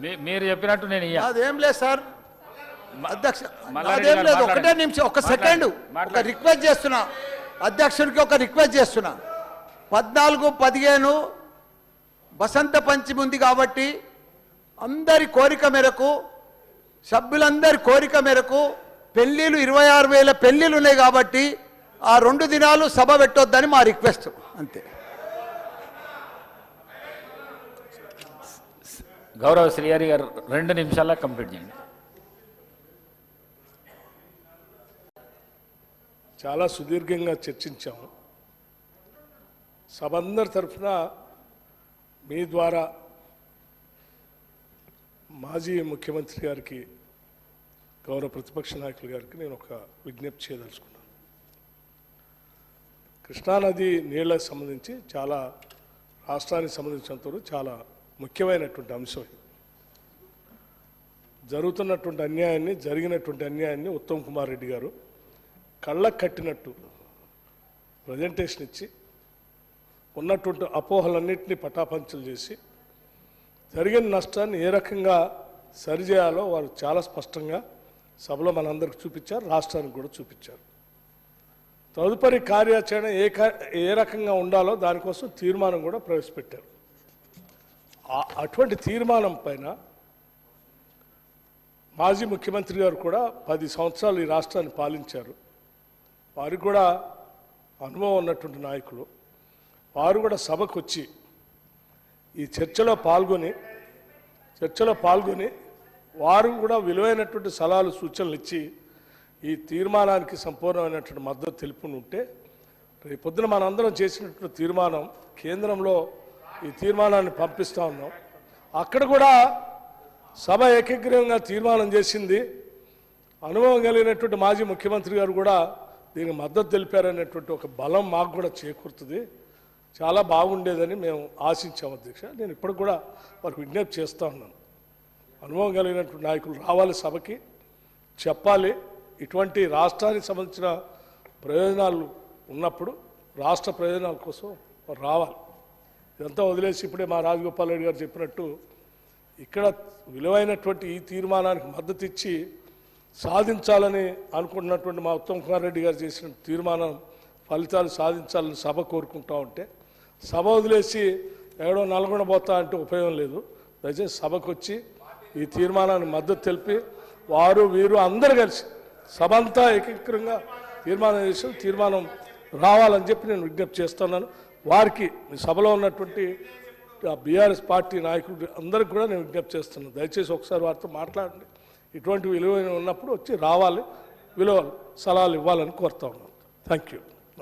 మీరు చెప్పినట్టు నేను అదేం లేదు సార్. అధ్యక్ష అదేం లేదు. ఒకటే. నిమిషం ఒక. సెకండ్. ఒక. రిక్వెస్ట్ చేస్తున్నా. అధ్యక్షుడికి ఒక రిక్వెస్ట్ చేస్తున్నా. పద్నాలుగు పదిహేను వసంత పంచమి ఉంది కాబట్టి అందరి కోరిక మేరకు సభ్యులందరి కోరిక మేరకు పెళ్ళిళ్ళు ఇరవై ఆరు వేల పెళ్ళిళ్ళు ఉన్నాయి కాబట్టి ఆ రెండు దినాలు సభ పెట్టొద్దని మా రిక్వెస్ట్. అంతే. గౌరవ శ్రీహరి గారు రెండు నిమిషాల్లో కంప్లీట్ చేయండి. చాలా సుదీర్ఘంగా చర్చించాము. సభందరి తరఫున మీ ద్వారా మాజీ ముఖ్యమంత్రి గారికి గౌరవ ప్రతిపక్ష నాయకులు గారికి నేను ఒక విజ్ఞప్తి చేయదలుచుకున్నాను. కృష్ణానది నీళ్ళకు సంబంధించి చాలా రాష్ట్రానికి సంబంధించినంతవరకు చాలా ముఖ్యమైనటువంటి అంశం ఇది. జరుగుతున్నటువంటి అన్యాయాన్ని జరిగినటువంటి అన్యాయాన్ని ఉత్తమ్ కుమార్ రెడ్డి గారు కళ్ళకు కట్టినట్టు ప్రజెంటేషన్ ఇచ్చి ఉన్నటువంటి అపోహలన్నింటినీ పటాపంచలు చేసి జరిగిన నష్టాన్ని ఏ రకంగా సరిచేయాలో వారు చాలా స్పష్టంగా సభలో మనందరికి చూపించారు రాష్ట్రానికి కూడా చూపించారు. తదుపరి కార్యాచరణ ఏ ఏ రకంగా ఉండాలో దానికోసం తీర్మానం కూడా ప్రవేశపెట్టారు. అటువంటి తీర్మానం పైన మాజీ ముఖ్యమంత్రి గారు కూడా పది సంవత్సరాలు ఈ రాష్ట్రాన్ని పాలించారు. వారికి కూడా అనుభవం ఉన్నటువంటి నాయకులు. వారు కూడా సభకు వచ్చి ఈ చర్చలో పాల్గొని చర్చలో పాల్గొని వారు కూడా విలువైనటువంటి సలహాలు సూచనలు ఇచ్చి ఈ తీర్మానానికి సంపూర్ణమైనటువంటి మద్దతు తెలుపుని ఉంటే రేపొద్దున మనందరం చేసినటువంటి తీర్మానం కేంద్రంలో ఈ తీర్మానాన్ని పంపిస్తా ఉన్నాం. అక్కడ కూడా సభ ఏకగ్రీవంగా తీర్మానం చేసింది. అనుభవం కలిగినటువంటి మాజీ ముఖ్యమంత్రి గారు కూడా దీనికి మద్దతు తెలిపారనేటువంటి ఒక బలం మాకు కూడా చేకూరుతుంది. చాలా బాగుండేదని మేము ఆశించాము అధ్యక్ష. నేను ఇప్పటికి కూడా వారికి విజ్ఞప్తి చేస్తూ ఉన్నాను. అనుభవం కలిగినటువంటి నాయకులు రావాలి సభకి. చెప్పాలి. ఇటువంటి రాష్ట్రానికి సంబంధించిన ప్రయోజనాలు ఉన్నప్పుడు రాష్ట్ర ప్రయోజనాల కోసం రావాలి. ఇదంతా వదిలేసి ఇప్పుడే మా రాజగోపాల్ రెడ్డి గారు చెప్పినట్టు ఇక్కడ విలువైనటువంటి ఈ తీర్మానానికి మద్దతు ఇచ్చి సాధించాలని అనుకుంటున్నటువంటి మా ఉత్తమ్ కుమార్ రెడ్డి గారు చేసిన తీర్మానం ఫలితాలు సాధించాలని సభ కోరుకుంటా ఉంటే సభ వదిలేసి ఎక్కడో నల్గొండ పోతా అంటే ఉపయోగం లేదు. దయచేసి సభకు వచ్చి ఈ తీర్మానాన్ని మద్దతు తెలిపి వారు వీరు అందరు కలిసి సభ అంతా ఏకీకృతంగా తీర్మానం చేసి తీర్మానం రావాలని చెప్పి నేను విజ్ఞప్తి చేస్తున్నాను. వారికి మీ సభలో ఉన్నటువంటి బీఆర్ఎస్ పార్టీ నాయకులు అందరికి కూడా నేను విజ్ఞప్తి చేస్తున్నాను దయచేసి ఒకసారి వారితో మాట్లాడండి. ఇటువంటి విలువైన ఉన్నప్పుడు వచ్చి రావాలి విలువలు సలహాలు ఇవ్వాలని కోరుతా ఉన్నాను. Thank you